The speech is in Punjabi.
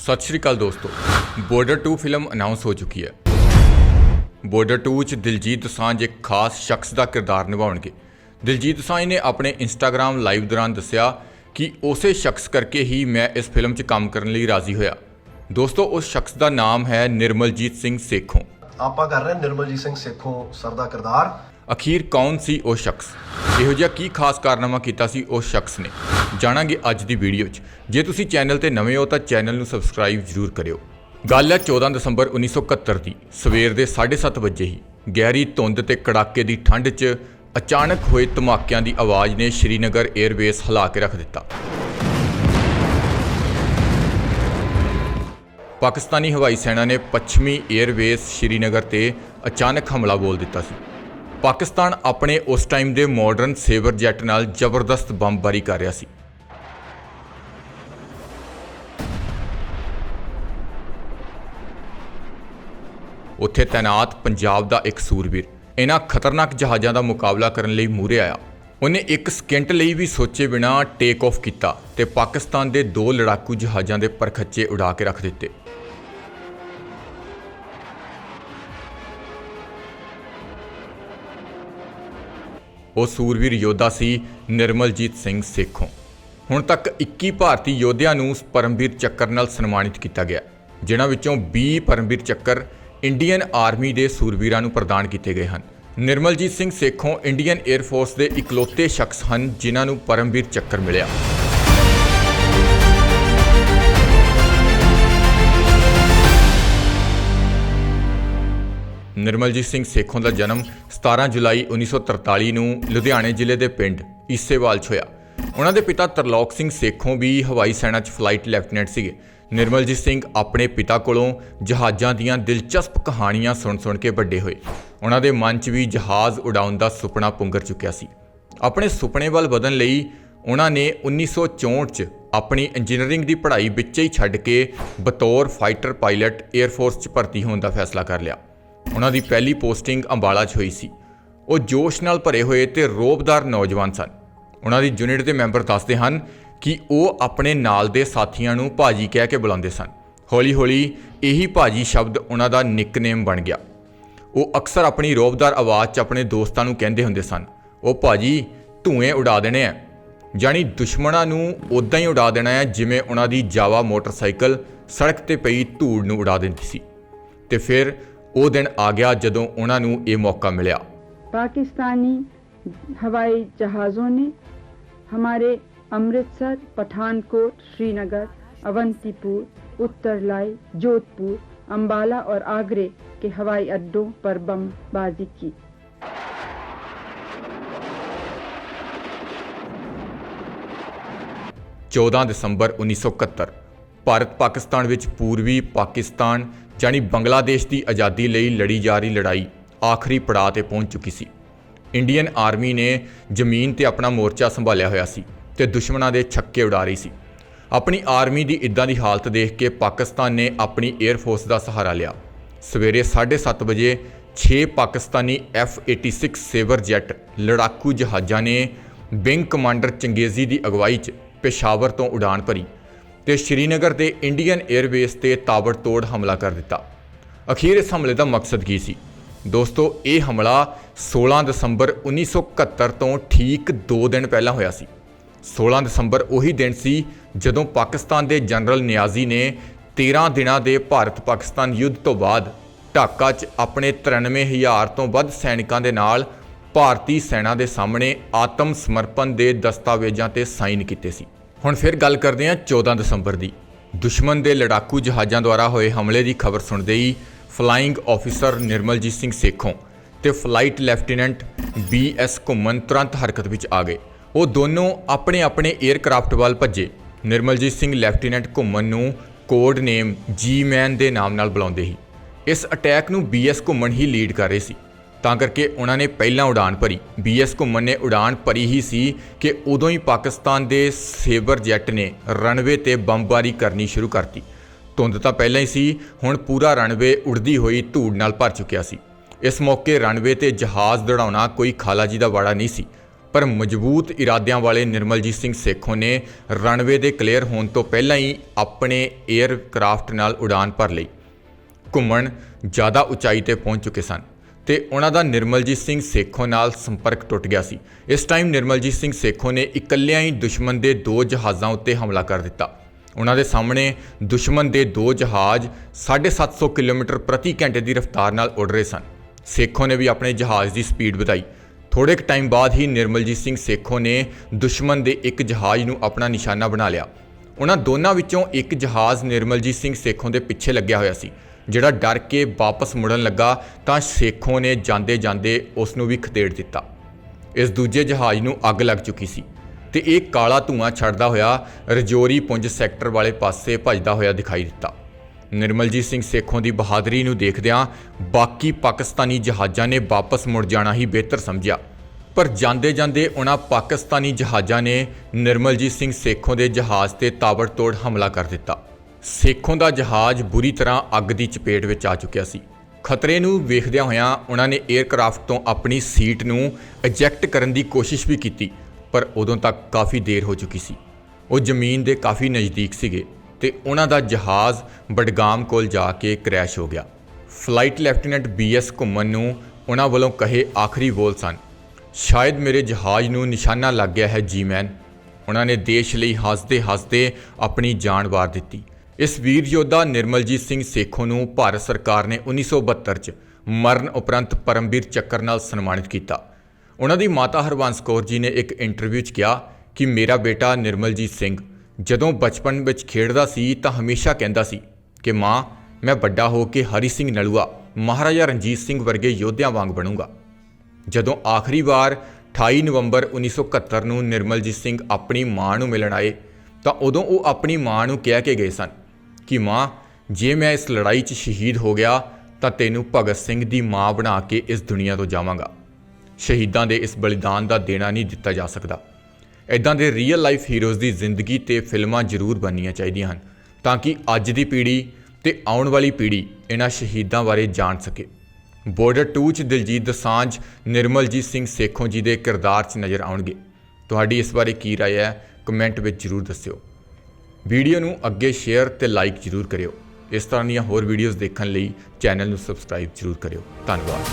ਸਤਿ ਸ਼੍ਰੀ ਅਕਾਲ ਦੋਸਤੋ। ਬਾਰਡਰ 2 ਫਿਲਮ ਅਨਾਉਂਸ ਹੋ ਚੁੱਕੀ ਹੈ। ਬਾਰਡਰ 2 ਚ ਦਿਲਜੀਤ ਦੋਸਾਂਝ ਇੱਕ ਖਾਸ ਸ਼ਖਸ ਦਾ ਕਿਰਦਾਰ ਨਿਭਾਉਣਗੇ। ਦਿਲਜੀਤ ਦੋਸਾਂਝ ਨੇ ਆਪਣੇ ਇੰਸਟਾਗ੍ਰam ਲਾਈਵ ਦੌਰਾਨ ਦੱਸਿਆ ਕਿ ਉਸੇ ਸ਼ਖਸ ਕਰਕੇ ਹੀ ਮੈਂ ਇਸ ਫਿਲਮ 'ਚ ਕੰਮ ਕਰਨ ਲਈ ਰਾਜ਼ੀ ਹੋਇਆ। ਦੋਸਤੋ, ਉਸ ਸ਼ਖਸ ਦਾ ਨਾਮ ਹੈ ਨਿਰਮਲਜੀਤ ਸਿੰਘ ਸੇਖੋਂ। ਆਪਾਂ ਕਰ ਰਹੇ ਨਿਰਮਲਜੀਤ ਸਿੰਘ ਸੇਖੋਂ ਸਰ ਦਾ ਕਿਰਦਾਰ। ਅਖੀਰ ਕੌਣ ਸੀ ਉਹ ਸ਼ਖਸ? ਇਹੋ ਜਿਹਾ ਕੀ ਖਾਸ ਕਾਰਨਾਮਾ ਕੀਤਾ ਸੀ ਉਹ ਸ਼ਖਸ ਨੇ? ਜਾਣਾਂਗੇ ਅੱਜ ਦੀ ਵੀਡੀਓ 'ਚ। ਜੇ ਤੁਸੀਂ ਚੈਨਲ ਤੇ ਨਵੇਂ ਹੋ ਤਾਂ ਚੈਨਲ ਨੂੰ ਸਬਸਕ੍ਰਾਈਬ ਜ਼ਰੂਰ ਕਰਿਓ। ਗੱਲ ਹੈ 14 ਦਸੰਬਰ 1971 ਦੀ, ਸਵੇਰ ਦੇ 7:30 ਵਜੇ ਹੀ। ਗਹਿਰੀ ਧੁੰਦ ਤੇ ਕੜਾਕੇ ਦੀ ਠੰਡ 'ਚ ਅਚਾਨਕ ਹੋਏ ਧਮਾਕਿਆਂ ਦੀ ਆਵਾਜ਼ ਨੇ ਸ਼੍ਰੀਨਗਰ 에ਅਰਬੇਸ ਹਿਲਾ ਕੇ ਰੱਖ ਦਿੱਤਾ। ਪਾਕਿਸਤਾਨੀ ਹਵਾਈ ਸੈਨਾ ਨੇ ਪੱਛਮੀ 에ਅਰਬੇਸ ਸ਼੍ਰੀਨਗਰ ਤੇ ਅਚਾਨਕ ਹਮਲਾ ਬੋਲ ਦਿੱਤਾ ਸੀ। ਪਾਕਿਸਤਾਨ ਆਪਣੇ ਉਸ ਟਾਈਮ ਦੇ ਮਾਡਰਨ ਸੇਵਰ ਜੈਟ ਨਾਲ ਜ਼ਬਰਦਸਤ ਬੰਬਾਰੀ ਕਰ ਰਿਹਾ ਸੀ। ਉੱਥੇ ਤਾਇਨਾਤ ਪੰਜਾਬ ਦਾ ਇੱਕ ਸੂਰਬੀਰ, ਇਹਨਾਂ ਖਤਰਨਾਕ ਜਹਾਜ਼ਾਂ ਦਾ ਮੁਕਾਬਲਾ ਕਰਨ ਲਈ ਮੂਹਰੇ ਆਇਆ। ਉਹਨੇ ਇੱਕ ਸਕਿੰਟ ਲਈ ਵੀ ਸੋਚੇ ਬਿਨਾ ਟੇਕ ਆਫ ਕੀਤਾ ਤੇ ਪਾਕਿਸਤਾਨ ਦੇ ਦੋ ਲੜਾਕੂ ਜਹਾਜ਼ਾਂ ਦੇ ਪਰਖੱਚੇ ਉਡਾ ਕੇ ਰੱਖ ਦਿੱਤੇ। ਉਹ ਸੂਰਵੀਰ ਯੋਧਾ ਸੀ, ਨਿਰਮਲਜੀਤ ਸਿੰਘ ਸੇਖੋਂ। ਹੁਣ ਤੱਕ 21 ਭਾਰਤੀ ਯੋਧਿਆਂ ਨੂੰ ਪਰਮਵੀਰ ਚੱਕਰ ਨਾਲ ਸਨਮਾਨਿਤ ਕੀਤਾ ਗਿਆ, ਜਿਨ੍ਹਾਂ ਵਿੱਚੋਂ 20 ਪਰਮਵੀਰ ਚੱਕਰ ਇੰਡੀਅਨ ਆਰਮੀ ਦੇ ਸੂਰਵੀਰਾਂ ਨੂੰ ਪ੍ਰਦਾਨ ਕੀਤੇ ਗਏ ਹਨ। Nirmaljit Singh Sekhon Indian air force ਦੇ ਇਕਲੌਤੇ ਸ਼ਖਸ ਹਨ, ਜਿਨ੍ਹਾਂ ਨੂੰ ਪਰਮਵੀਰ ਚੱਕਰ ਮਿਲਿਆ। ਨਿਰਮਲਜੀਤ ਸਿੰਘ ਸੇਖੋਂ ਦਾ ਜਨਮ 17 ਜੁਲਾਈ 1943 ਨੂੰ ਲੁਧਿਆਣੇ ਜ਼ਿਲ੍ਹੇ ਦੇ ਪਿੰਡ ਈਸੇਵਾਲ 'ਚ ਹੋਇਆ। ਉਹਨਾਂ ਦੇ ਪਿਤਾ ਤਰਲੋਕ ਸਿੰਘ ਸੇਖੋਂ ਵੀ ਹਵਾਈ ਸੈਨਾ 'ਚ ਫਲਾਈਟ ਲੈਫਟੀਨੈਂਟ ਸੀਗੇ। ਨਿਰਮਲਜੀਤ ਸਿੰਘ ਆਪਣੇ ਪਿਤਾ ਕੋਲੋਂ ਜਹਾਜ਼ਾਂ ਦੀਆਂ ਦਿਲਚਸਪ ਕਹਾਣੀਆਂ ਸੁਣ-ਸੁਣ ਕੇ ਵੱਡੇ ਹੋਏ। ਉਹਨਾਂ ਦੇ ਮਨ 'ਚ ਵੀ ਜਹਾਜ਼ ਉਡਾਉਣ ਦਾ ਸੁਪਨਾ ਪੁੰਗਰ ਚੁੱਕਿਆ ਸੀ। ਆਪਣੇ ਸੁਪਨੇ ਵੱਲ ਵਧਣ ਲਈ ਉਹਨਾਂ ਨੇ 1964 'ਚ ਆਪਣੀ ਇੰਜੀਨੀਅਰਿੰਗ ਦੀ ਪੜ੍ਹਾਈ ਵਿੱਚ ਹੀ ਛੱਡ ਕੇ ਬਤੌਰ ਫਾਈਟਰ ਪਾਇਲਟ 에ਅਰ ਫੋਰਸ 'ਚ ਭਰਤੀ ਹੋਣ ਦਾ ਫੈਸਲਾ ਕਰ ਲਿਆ। ਉਹਨਾਂ ਦੀ ਪਹਿਲੀ ਪੋਸਟਿੰਗ ਅੰਬਾਲਾ 'ਚ ਹੋਈ ਸੀ। ਉਹ ਜੋਸ਼ ਨਾਲ ਭਰੇ ਹੋਏ ਤੇ ਰੋਬਦਾਰ ਨੌਜਵਾਨ ਸਨ। ਉਹਨਾਂ ਦੀ ਯੂਨਿਟ ਦੇ ਮੈਂਬਰ ਦੱਸਦੇ ਹਨ ਕਿ ਉਹ ਆਪਣੇ ਨਾਲ ਦੇ ਸਾਥੀਆਂ ਨੂੰ ਭਾਜੀ ਕਹਿ ਕੇ ਬੁਲਾਉਂਦੇ ਸਨ। ਹੌਲੀ-ਹੌਲੀ ਇਹੀ ਭਾਜੀ ਸ਼ਬਦ ਉਹਨਾਂ ਦਾ ਨਿਕਨੇਮ ਬਣ ਗਿਆ। ਉਹ ਅਕਸਰ ਆਪਣੀ ਰੋਬਦਾਰ ਆਵਾਜ਼ 'ਚ ਆਪਣੇ ਦੋਸਤਾਂ ਨੂੰ ਕਹਿੰਦੇ ਹੁੰਦੇ ਸਨ, ਉਹ ਭਾਜੀ, ਧੂਏ ਉਡਾ ਦੇਣੇ ਆ ਜਾਨੀ ਦੁਸ਼ਮਣਾਂ ਨੂੰ ਉਦਾਂ ਹੀ ਉਡਾ ਦੇਣਾ ਹੈ ਜਿਵੇਂ ਉਹਨਾਂ ਦੀ ਜਾਵਾ ਮੋਟਰਸਾਈਕਲ ਸੜਕ ਤੇ ਪਈ ਧੂੜ ਨੂੰ ਉਡਾ ਦਿੰਦੀ ਸੀ। ਤੇ ਫਿਰ ਉਹ ਦਿਨ ਆ ਗਿਆ ਜਦੋਂ ਉਹਨਾਂ ਨੂੰ ਇਹ ਮੌਕਾ ਮਿਲਿਆ पाकिस्तानी हवाई जहाज़ों ने हमारे अमृतसर पठानकोट श्रीनगर अवंतीपुर उत्तरलाई जोधपुर अंबाला और आगरे के हवाई अड्डों पर बमबाजी की 14 ਦਸੰਬਰ 1971 ਭਾਰਤ ਪਾਕਿਸਤਾਨ ਵਿੱਚ ਪੂਰਬੀ ਪਾਕਿਸਤਾਨ ਜਾਨੀ ਬੰਗਲਾਦੇਸ਼ ਦੀ ਆਜ਼ਾਦੀ ਲਈ ਲੜੀ ਜਾ ਰਹੀ ਲੜਾਈ ਆਖਰੀ ਪੜਾਅ ਤੇ ਪਹੁੰਚ ਚੁੱਕੀ ਸੀ। ਇੰਡੀਅਨ ਆਰਮੀ ਨੇ ਜ਼ਮੀਨ ਤੇ ਆਪਣਾ ਮੋਰਚਾ ਸੰਭਾਲਿਆ ਹੋਇਆ ਸੀ ਤੇ ਦੁਸ਼ਮਣਾਂ ਦੇ ਛੱਕੇ ਉਡਾ ਰਹੀ ਸੀ। ਆਪਣੀ ਆਰਮੀ ਦੀ ਇਦਾਂ ਦੀ ਹਾਲਤ ਦੇਖ ਕੇ ਪਾਕਿਸਤਾਨ ਨੇ ਆਪਣੀ 에ਅਰ ਫੋਰਸ ਦਾ ਸਹਾਰਾ ਲਿਆ। ਸਵੇਰੇ 7:30 ਵਜੇ 6 ਪਾਕਿਸਤਾਨੀ F86 ਸੇਵਰ ਜੈਟ ਲੜਾਕੂ ਜਹਾਜ਼ਾਂ ਨੇ ਵਿੰਗ ਕਮਾਂਡਰ ਚੰਗੇਜ਼ੀ ਦੀ ਅਗਵਾਈ 'ਚ ਪੇਸ਼ਾਵਰ ਤੋਂ ਉਡਾਨ ਭਰੀ। ਤੇ ਸ਼੍ਰੀਨਗਰ ਦੇ ਇੰਡੀਅਨ 에ਅਰਬੇਸ ਤੇ ਤਾਬੜਤੋੜ ਹਮਲਾ ਕਰ ਦਿੱਤਾ। ਅਖੀਰ ਇਸ ਹਮਲੇ ਦਾ ਮਕਸਦ ਕੀ ਸੀ? ਦੋਸਤੋ, ਇਹ ਹਮਲਾ 16 ਦਸੰਬਰ 1971 ਤੋਂ ਠੀਕ 2 ਦਿਨ ਪਹਿਲਾਂ ਹੋਇਆ ਸੀ। 16 ਦਸੰਬਰ ਉਹੀ ਦਿਨ ਸੀ ਜਦੋਂ ਪਾਕਿਸਤਾਨ ਦੇ ਜਨਰਲ ਨਿਆਜ਼ੀ ਨੇ 13 ਦਿਨਾਂ ਦੇ ਭਾਰਤ ਪਾਕਿਸਤਾਨ ਯੁੱਧ ਤੋਂ ਬਾਅਦ ਢਾਕਾ 'ਚ ਆਪਣੇ 93000 ਤੋਂ ਵੱਧ ਸੈਨਿਕਾਂ ਦੇ ਨਾਲ ਭਾਰਤੀ ਸੈਨਾ ਦੇ ਸਾਹਮਣੇ ਆਤਮ ਸਮਰਪਣ ਦੇ ਦਸਤਾਵੇਜ਼ਾਂ ਤੇ ਸਾਈਨ ਕੀਤੇ ਸੀ। ਹੁਣ ਫਿਰ ਗੱਲ ਕਰਦੇ ਹਾਂ 14 ਦਸੰਬਰ ਦੀ। ਦੁਸ਼ਮਣ ਦੇ ਲੜਾਕੂ ਜਹਾਜ਼ਾਂ ਦੁਆਰਾ ਹੋਏ ਹਮਲੇ ਦੀ ਖਬਰ ਸੁਣਦੇ ਹੀ ਫਲਾਈਂਗ ਆਫੀਸਰ ਨਿਰਮਲਜੀਤ ਸਿੰਘ ਸੇਖੋਂ ਤੇ flight lieutenant B S Ghuman ਤੁਰੰਤ ਹਰਕਤ ਵਿੱਚ ਆ ਗਏ। ਉਹ ਦੋਨੋਂ ਆਪਣੇ ਆਪਣੇ 에ਅਰਕ੍ਰਾਫਟ ਵੱਲ ਭੱਜੇ। ਨਿਰਮਲਜੀਤ ਸਿੰਘ ਲੈਫਟੀਨੈਂਟ ਘੁੰਮਨ ਨੂੰ ਕੋਡ ਨੇਮ ਜੀ ਮੈਨ ਦੇ ਨਾਮ ਨਾਲ ਬੁਲਾਉਂਦੇ ਸੀ। ਇਸ ਅਟੈਕ ਨੂੰ ਬੀ ਐਸ ਘੁੰਮਨ ਹੀ ਲੀਡ ਕਰ ਰਹੇ ਸੀ। ਤਾਂ ਕਰਕੇ ਉਹਨਾਂ ਨੇ ਪਹਿਲਾਂ ਉਡਾਨ ਭਰੀ। ਬੀਐਸ ਘੁੰਮਣ ਨੇ ਉਡਾਨ ਭਰੀ ਹੀ ਸੀ ਕਿ ਉਦੋਂ ਹੀ ਪਾਕਿਸਤਾਨ ਦੇ ਸੇਬਰ ਜੈਟ ਨੇ ਰਨਵੇ ਤੇ ਬੰਬਾਰੀ ਕਰਨੀ ਸ਼ੁਰੂ ਕਰਤੀ। ਧੁੰਦ ਤਾਂ ਪਹਿਲਾਂ ਹੀ ਸੀ, ਹੁਣ ਪੂਰਾ ਰਨਵੇ ਉੜਦੀ ਹੋਈ ਧੂੜ ਨਾਲ ਭਰ ਚੁੱਕਿਆ ਸੀ। ਇਸ ਮੌਕੇ ਰਨਵੇ ਤੇ ਜਹਾਜ਼ ਦੜਾਉਣਾ ਕੋਈ ਖਾਲਾ ਜੀ ਦਾ ਵਾੜਾ ਨਹੀਂ ਸੀ। ਪਰ ਮਜ਼ਬੂਤ ਇਰਾਦਿਆਂ ਵਾਲੇ ਨਿਰਮਲਜੀਤ ਸਿੰਘ ਸੇਖੋਂ ਨੇ ਰਨਵੇ ਦੇ ਕਲੀਅਰ ਹੋਣ ਤੋਂ ਪਹਿਲਾਂ ਹੀ ਆਪਣੇ 에ਅਰਕ੍ਰਾਫਟ ਨਾਲ ਉਡਾਨ ਭਰ ਲਈ। ਘੁੰਮਣ ਜ਼ਿਆਦਾ ਉਚਾਈ ਤੇ ਪਹੁੰਚ ਚੁੱਕੇ ਸਨ। ਤੇ ਉਹਨਾਂ ਦਾ ਨਿਰਮਲਜੀਤ ਸਿੰਘ ਸੇਖੋਂ ਨਾਲ ਸੰਪਰਕ ਟੁੱਟ ਗਿਆ ਸੀ। ਇਸ ਟਾਈਮ ਨਿਰਮਲਜੀਤ ਸਿੰਘ ਸੇਖੋਂ ਨੇ ਇਕੱਲਿਆਂ ਹੀ ਦੁਸ਼ਮਣ ਦੇ ਦੋ ਜਹਾਜ਼ਾਂ ਉੱਤੇ ਹਮਲਾ ਕਰ ਦਿੱਤਾ। ਉਹਨਾਂ ਦੇ ਸਾਹਮਣੇ ਦੁਸ਼ਮਣ ਦੇ ਦੋ ਜਹਾਜ਼ 750 ਕਿਲੋਮੀਟਰ ਪ੍ਰਤੀ ਘੰਟੇ ਦੀ ਰਫ਼ਤਾਰ ਨਾਲ ਉੱਡ ਰਹੇ ਸਨ। ਸੇਖੋਂ ਨੇ ਵੀ ਆਪਣੇ ਜਹਾਜ਼ ਦੀ ਸਪੀਡ ਵਧਾਈ। ਥੋੜੇ ਕੁ ਟਾਈਮ ਬਾਅਦ ਹੀ ਨਿਰਮਲਜੀਤ ਸਿੰਘ ਸੇਖੋਂ ਨੇ ਦੁਸ਼ਮਣ ਦੇ ਇੱਕ ਜਹਾਜ਼ ਨੂੰ ਆਪਣਾ ਨਿਸ਼ਾਨਾ ਬਣਾ ਲਿਆ। ਉਹਨਾਂ ਦੋਨਾਂ ਵਿੱਚੋਂ ਇੱਕ ਜਹਾਜ਼ ਨਿਰਮਲਜੀਤ ਸਿੰਘ ਸੇਖੋਂ ਦੇ ਪਿੱਛੇ ਲੱਗਿਆ ਹੋਇਆ ਸੀ। ਜਿਹੜਾ ਡਰ ਕੇ ਵਾਪਸ ਮੁੜਨ ਲੱਗਾ ਤਾਂ ਸੇਖੋਂ ਨੇ ਜਾਂਦੇ ਜਾਂਦੇ ਉਸ ਨੂੰ ਵੀ ਖਦੇੜ ਦਿੱਤਾ। ਇਸ ਦੂਜੇ ਜਹਾਜ਼ ਨੂੰ ਅੱਗ ਲੱਗ ਚੁੱਕੀ ਸੀ ਤੇ ਇਹ ਕਾਲਾ ਧੂਆਂ ਛੱਡਦਾ ਹੋਇਆ ਰਜੌਰੀ ਪੁੰਜ ਸੈਕਟਰ ਵਾਲੇ ਪਾਸੇ ਭੱਜਦਾ ਹੋਇਆ ਦਿਖਾਈ ਦਿੱਤਾ। ਨਿਰਮਲਜੀਤ ਸਿੰਘ ਸੇਖੋਂ ਦੀ ਬਹਾਦਰੀ ਨੂੰ ਦੇਖਦਿਆਂ ਬਾਕੀ ਪਾਕਿਸਤਾਨੀ ਜਹਾਜ਼ਾਂ ਨੇ ਵਾਪਸ ਮੁੜ ਜਾਣਾ ਹੀ ਬਿਹਤਰ ਸਮਝਿਆ। ਪਰ ਜਾਂਦੇ ਜਾਂਦੇ ਉਹਨਾਂ ਪਾਕਿਸਤਾਨੀ ਜਹਾਜ਼ਾਂ ਨੇ ਨਿਰਮਲਜੀਤ ਸਿੰਘ ਸੇਖੋਂ ਦੇ ਜਹਾਜ਼ ਤੇ ਤਾਬੜਤੋੜ ਹਮਲਾ ਕਰ ਦਿੱਤਾ। ਸੇਖੋਂ ਦਾ ਜਹਾਜ਼ ਬੁਰੀ ਤਰ੍ਹਾਂ ਅੱਗ ਦੀ ਚਪੇਟ ਵਿੱਚ ਆ ਚੁੱਕਿਆ ਸੀ। ਖਤਰੇ ਨੂੰ ਵੇਖਦਿਆਂ ਹੋਇਆਂ ਉਹਨਾਂ ਨੇ 에ਅਰਕ੍ਰਾਫਟ ਤੋਂ ਆਪਣੀ ਸੀਟ ਨੂੰ ਇਜੈਕਟ ਕਰਨ ਦੀ ਕੋਸ਼ਿਸ਼ ਵੀ ਕੀਤੀ, ਪਰ ਉਦੋਂ ਤੱਕ ਕਾਫੀ ਦੇਰ ਹੋ ਚੁੱਕੀ ਸੀ। ਉਹ ਜ਼ਮੀਨ ਦੇ ਕਾਫੀ ਨਜ਼ਦੀਕ ਸੀਗੇ ਤੇ ਉਹਨਾਂ ਦਾ ਜਹਾਜ਼ ਬਡਗਾਮ ਕੋਲ ਜਾ ਕੇ ਕ੍ਰੈਸ਼ ਹੋ ਗਿਆ। ਫਲਾਈਟ ਲੈਫਟੀਨੈਂਟ ਬੀਐਸ ਘੁੰਮਣ ਨੂੰ ਉਹਨਾਂ ਵੱਲੋਂ ਕਹੇ ਆਖਰੀ ਬੋਲ ਸਨ, ਸ਼ਾਇਦ ਮੇਰੇ ਜਹਾਜ਼ ਨੂੰ ਨਿਸ਼ਾਨਾ ਲੱਗ ਗਿਆ ਹੈ, ਜੀਮੈਨ। ਉਹਨਾਂ ਨੇ ਦੇਸ਼ ਲਈ ਹੱਸਦੇ ਹੱਸਦੇ ਆਪਣੀ ਜਾਨ ਵਾਰ ਦਿੱਤੀ। ਇਸ ਵੀਰ ਯੋਧਾ ਨਿਰਮਲਜੀਤ ਸਿੰਘ ਸੇਖੋਂ ਨੂੰ ਭਾਰਤ ਸਰਕਾਰ ਨੇ 1972 ਚ ਮਰਨ ਉਪਰੰਤ ਪਰਮਵੀਰ ਚੱਕਰ ਨਾਲ ਸਨਮਾਨਿਤ ਕੀਤਾ। ਉਹਨਾਂ ਦੀ ਮਾਤਾ ਹਰਵੰਸ ਕੌਰ ਜੀ ਨੇ ਇੱਕ ਇੰਟਰਵਿਊ 'ਚ ਕਿਹਾ ਕਿ ਮੇਰਾ ਬੇਟਾ ਨਿਰਮਲਜੀਤ ਸਿੰਘ ਜਦੋਂ ਬਚਪਨ ਵਿੱਚ ਖੇਡਦਾ ਸੀ ਤਾਂ ਹਮੇਸ਼ਾ ਕਹਿੰਦਾ ਸੀ ਕਿ ਮਾਂ, ਮੈਂ ਵੱਡਾ ਹੋ ਕੇ ਹਰੀ ਸਿੰਘ ਨਲੂਆ, ਮਹਾਰਾਜਾ ਰਣਜੀਤ ਸਿੰਘ ਵਰਗੇ ਯੋਧਿਆਂ ਵਾਂਗ ਬਣੂੰਗਾ। ਜਦੋਂ ਆਖਰੀ ਵਾਰ 28 ਨਵੰਬਰ 1971 ਨੂੰ ਨਿਰਮਲਜੀਤ ਸਿੰਘ ਆਪਣੀ ਮਾਂ ਨੂੰ ਮਿਲਣ ਆਏ ਤਾਂ ਉਦੋਂ ਉਹ ਆਪਣੀ ਮਾਂ ਨੂੰ ਕਹਿ ਕੇ ਗਏ ਸਨ। ਕਿ ਮਾਂ ਜੇ ਮੈਂ ਇਸ ਲੜਾਈ 'ਚ ਸ਼ਹੀਦ ਹੋ ਗਿਆ ਤਾਂ ਤੈਨੂੰ ਭਗਤ ਸਿੰਘ ਦੀ ਮਾਂ ਬਣਾ ਕੇ ਇਸ ਦੁਨੀਆ ਤੋਂ ਜਾਵਾਂਗਾ ਸ਼ਹੀਦਾਂ ਦੇ ਇਸ ਬਲੀਦਾਨ ਦਾ ਦੇਣਾ ਨਹੀਂ ਦਿੱਤਾ ਜਾ ਸਕਦਾ ਇਦਾਂ ਦੇ ਰੀਅਲ ਲਾਈਫ ਹੀਰੋਜ਼ ਦੀ ਜ਼ਿੰਦਗੀ ਤੇ ਫਿਲਮਾਂ ਜ਼ਰੂਰ ਬਣਨੀਆਂ ਚਾਹੀਦੀਆਂ ਹਨ ਤਾਂ ਕਿ ਅੱਜ ਦੀ ਪੀੜ੍ਹੀ ਤੇ ਆਉਣ ਵਾਲੀ ਪੀੜ੍ਹੀ ਇਹਨਾਂ ਸ਼ਹੀਦਾਂ ਬਾਰੇ ਜਾਣ ਸਕੇ ਬਾਰਡਰ 2 ਚ ਦਿਲਜੀਤ ਦੋਸਾਂਝ ਨਿਰਮਲਜੀਤ ਸਿੰਘ ਸੇਖੋਂ ਜੀ ਦੇ ਕਿਰਦਾਰ 'ਚ ਨਜ਼ਰ ਆਉਣਗੇ ਤੁਹਾਡੀ ਇਸ ਬਾਰੇ ਕੀ رائے ਹੈ ਕਮੈਂਟ ਵਿੱਚ ਜ਼ਰੂਰ ਦੱਸਿਓ ਵੀਡੀਓ ਨੂੰ ਅੱਗੇ ਸ਼ੇਅਰ ਤੇ ਲਾਈਕ ਜ਼ਰੂਰ ਕਰਿਓ। ਇਸ ਤਰ੍ਹਾਂ ਦੀਆਂ ਹੋਰ ਵੀਡੀਓਜ਼ ਦੇਖਣ ਲਈ ਚੈਨਲ ਨੂੰ ਸਬਸਕ੍ਰਾਈਬ ਜ਼ਰੂਰ ਕਰਿਓ। ਧੰਨਵਾਦ।